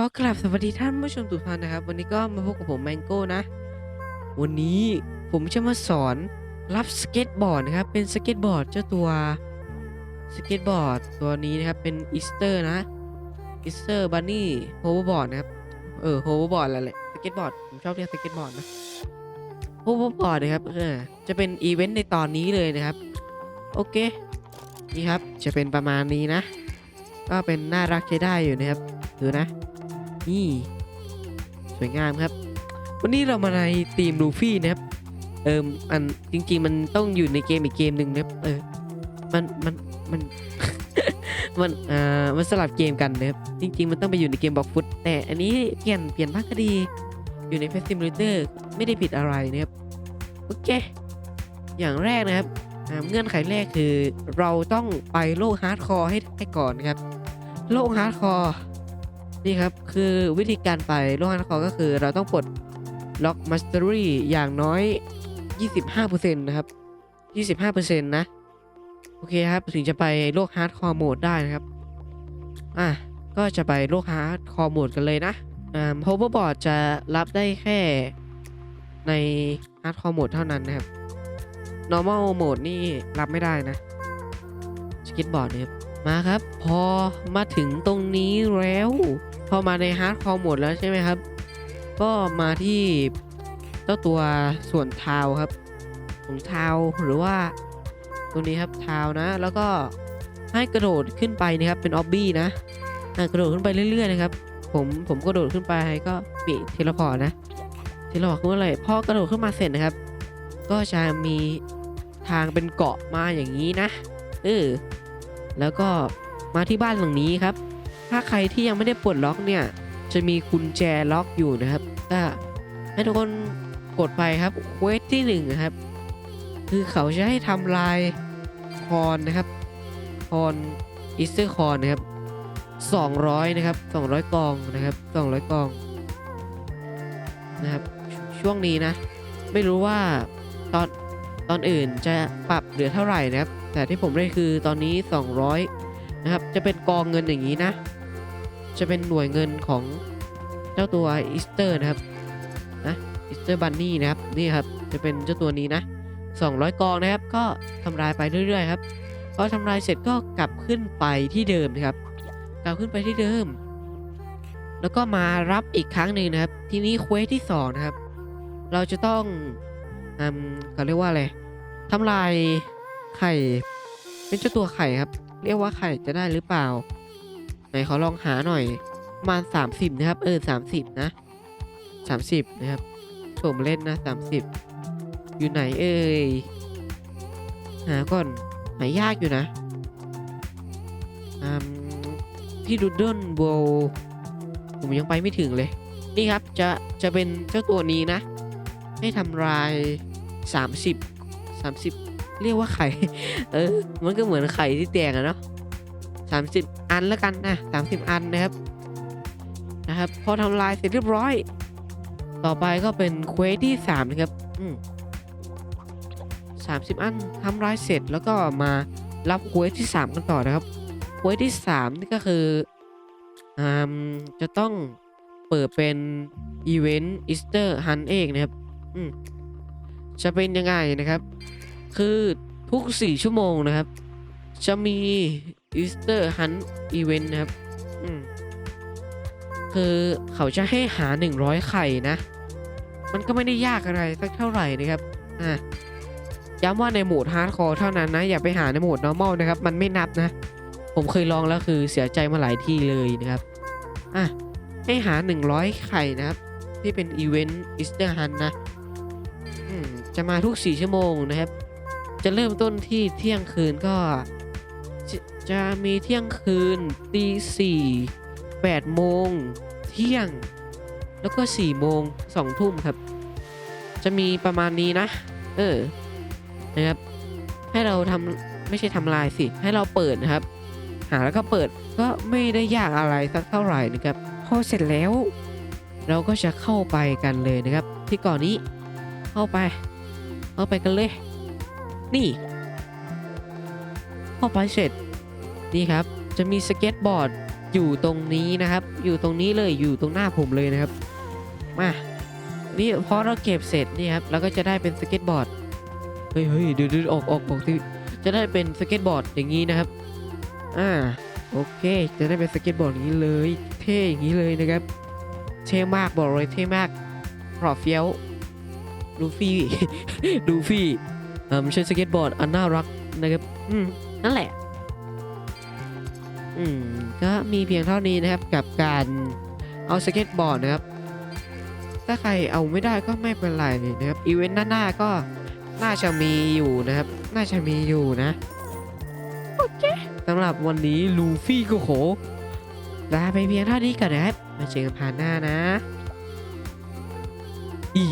ก็กลับสวัสดีท่านผู้ชมทุกท่านนะครับ วันนี้ก็มาพบกับผมแมงโก้นะ วันนี้ผมจะมาสอนรับสเก็ตบอร์ดนะครับ เป็นสเก็ตบอร์ดเจ้าตัวสเก็ตบอร์ดตัวนี้นะครับเป็นอีสเตอร์นะอีสเตอร์บันนี่โฮเวอร์บอร์ดนะครับเออโฮเวอร์บอร์ดแหละสเก็ตบอร์ดผมชอบเรียกสเก็ตบอร์ดนะโฮเวอร์บอร์ดนะครับเออจะเป็นอีเวนต์ในตอนนี้เลยนะครับโอเคนี่ครับจะเป็นประมาณนี้นะ ก็เป็นน่ารักใช้ได้อยู่นะครับดูนะ นี่ สวยงามครับ วันนี้เรามาในทีมลูฟี่นะครับ เอออันจริง ๆ มันต้องอยู่ในเกมอีกเกมหนึ่งนะครับ เออ มัน มัน มัน มัน อ่า มันสลับเกมกันนะครับ จริง ๆ มันต้องไปอยู่ในเกมบ็อกฟุต แต่อันนี้เปลี่ยน เปลี่ยนภาคดี อยู่ในเฟสติม u เตอร์ไม่ได้ผิดอะไรนะครับ โอเค อย่างแรกนะครับเงื่อนไขแรกคือเราต้องไปโลกฮาร์ดคอร์ให้ให้ก่อนนะครับ โลกฮาร์ดคอร์ นี่ครับ คือวิธีการไปโลกฮาร์ดคอร์ก็คือเราต้องปลดล็อกมัสเตอรี่อย่างน้อย 25%นะครับ 25%นะ โอเคครับ ถึงจะไปโลกฮาร์ดคอร์โหมดได้นะครับ อะ ก็จะไปโลกฮาร์ดคอร์โหมดกันเลยนะอ่า hoverboard จะรับได้แค่ในฮาร์ดคอร์โหมดเท่านั้นนะครับ normal โหมดนี่รับไม่ได้นะสเก็ตบอร์ดเนี่ยครับ มาครับ พอมาถึงตรงนี้แล้ว พอมาในฮาร์ดคอร์โหมดแล้วใช่ไหมครับ ก็มาที่เจ้าตัวส่วนเท้าครับของเท้าหรือว่าตรงนี้ครับเท้านะ แล้วก็ให้กระโดดขึ้นไปนะครับเป็นออบบี้นะอะกระโดดขึ้นไปเรื่อยๆนะครับ ผมผมกระโดดขึ้นไปก็ปีเทเลพอร์ตนะเทเลพอร์ตคืออะไรพอกระโดดขึ้นมาเสร็จนะครับ ก็จะมีทางเป็นเกาะมาอย่างนี้นะเออแล้วก็มาที่บ้านหลังนี้ครับ ถ้าใครที่ยังไม่ได้ปลดล็อกเนี่ย จะมีกุญแจล็อกอยู่นะครับก็ให้ทุกคนกดไปครับเควสที่หนึ่งนะครับ คือเขาจะให้ทำลายคอนนะครับคอนอีสเตอร์คอนนะครับ 200 นะครับ 200 กองนะครับ 200 กองนะครับ ช่วงนี้นะ ไม่รู้ว่าตอนตอนอื่นจะปรับเหลือเท่าไหร่นะครับ แต่ที่ผมได้คือตอนนี้ 200 นะครับ จะเป็นกองเงินอย่างนี้นะ จะเป็นหน่วยเงินของเจ้าตัวอีสเตอร์นะครับนะอีสเตอร์บันนี่นะครับนี่ครับจะเป็นเจ้าตัวนี้นะ 200 กองนะครับ ก็ทำลายไปเรื่อยๆครับพอทำลายเสร็จก็กลับขึ้นไปที่เดิมนะครับ กลับขึ้นไปที่เดิม แล้วก็มารับอีกครั้งหนึ่งนะครับ ทีนี้เควสที่สองนะครับ เราจะต้องอืมเขาเรียกว่าอะไรทำลายไข่ เป็นเจ้าตัวไข่ครับ เรียกว่าไข่จะได้หรือเปล่า ขอลองหาหน่อยประมาณ 30 นะครับ เออ 30 นะ 30 นะครับ ผมเล่นนะ 30 อยู่ไหนเอ่ย หาก่อน หายากอยู่นะอืมที่ดูดเดิลโบผมยังไปไม่ถึงเลย นี่ครับ จะ จะเป็นเจ้าตัวนี้นะ ให้ทำลาย 30 30 เรียกว่าไข่ เออ มันก็เหมือนไข่ที่แตกอะเนาะ สามสิบอันแล้วกันนะสามสิบอันนะครับนะครับ พอทำลายเสร็จเรียบร้อย ต่อไปก็เป็นเควสที่สามนะครับอืมสามสิบอันทำลายเสร็จแล้วก็มารับเควสที่สามกันต่อนะครับเควสที่สามนี่ก็คืออ่าจะต้องเปิดเป็นอีเวนต์อีสเตอร์ฮันเองนะครับอืมจะเป็นยังไงนะครับ คือทุก 4 ชั่วโมงนะครับ จะมี Easter Hunt Event นะครับอืมคือเขาจะให้หา 100 ไข่นะ มันก็ไม่ได้ยากอะไรสักเท่าไหร่นะครับอะย้ำว่าในโหมดฮาร์ดคอร์เท่านั้นนะ อย่าไปหาในโหมด normal นะครับ มันไม่นับนะ ผมเคยลองแล้วคือเสียใจมาหลายที่เลยนะครับอะให้หา 100 ไข่นะครับ ที่เป็นอีเวนต์ Easter Hunt นะอืมจะมาทุก 4 ชั่วโมงนะครับ จะเริ่มต้นที่เที่ยงคืนก็ จะจะมีเที่ยงคืนตีสี่แปดโมงเที่ยง แล้วก็4โมง2ทุ่มครับ จะมีประมาณนี้นะ เออนะครับให้เราทำไม่ใช่ทำลายสิ ให้เราเปิดนะครับ หาแล้วก็เปิดก็ไม่ได้ยากอะไรสักเท่าไหร่นะครับพอเสร็จแล้ว เราก็จะเข้าไปกันเลยนะครับ ที่ก่อนนี้เข้าไป เข้าไปกันเลย นี่ เข้าไปเสร็จ นี่ครับจะมีสเก็ตบอร์ดอยู่ตรงนี้นะครับ อยู่ตรงนี้เลยอยู่ตรงหน้าผมเลยนะครับมานี่พอเราเก็บเสร็จนี่ครับเราก็จะได้เป็นสเก็ตบอร์ดเฮ้ยเฮ้ยดี๋ยวเดี๋ยวออกออกออกที่จะได้เป็นสเก็ตบอร์ดอย่างนี้นะครับอ่าโอเค จะได้เป็นสเก็ตบอร์ดอย่างนี้เลย เท่อย่างนี้เลยนะครับ เท่มากบอกเลยเท่มากปลอดเฟี้ยวลูฟี่ลูฟี่ออไม่ใช่สเก็ตบอร์ดอันน่ารักนะครับอืมนั่นแหละ อืมก็มีเพียงเท่านี้นะครับกับการเอาสเก็ตบอร์ดนะครับ ถ้าใครเอาไม่ได้ก็ไม่เป็นไรนะครับอีเวนต์หน้าๆก็น่าจะมีอยู่นะครับ น่าจะมีอยู่นะโอเคสำหรับวันนี้ลูฟี่ก็ขอลาไปเพียงเท่านี้ก่อนนะครับ มาเจอกันผ่านหน้านะอี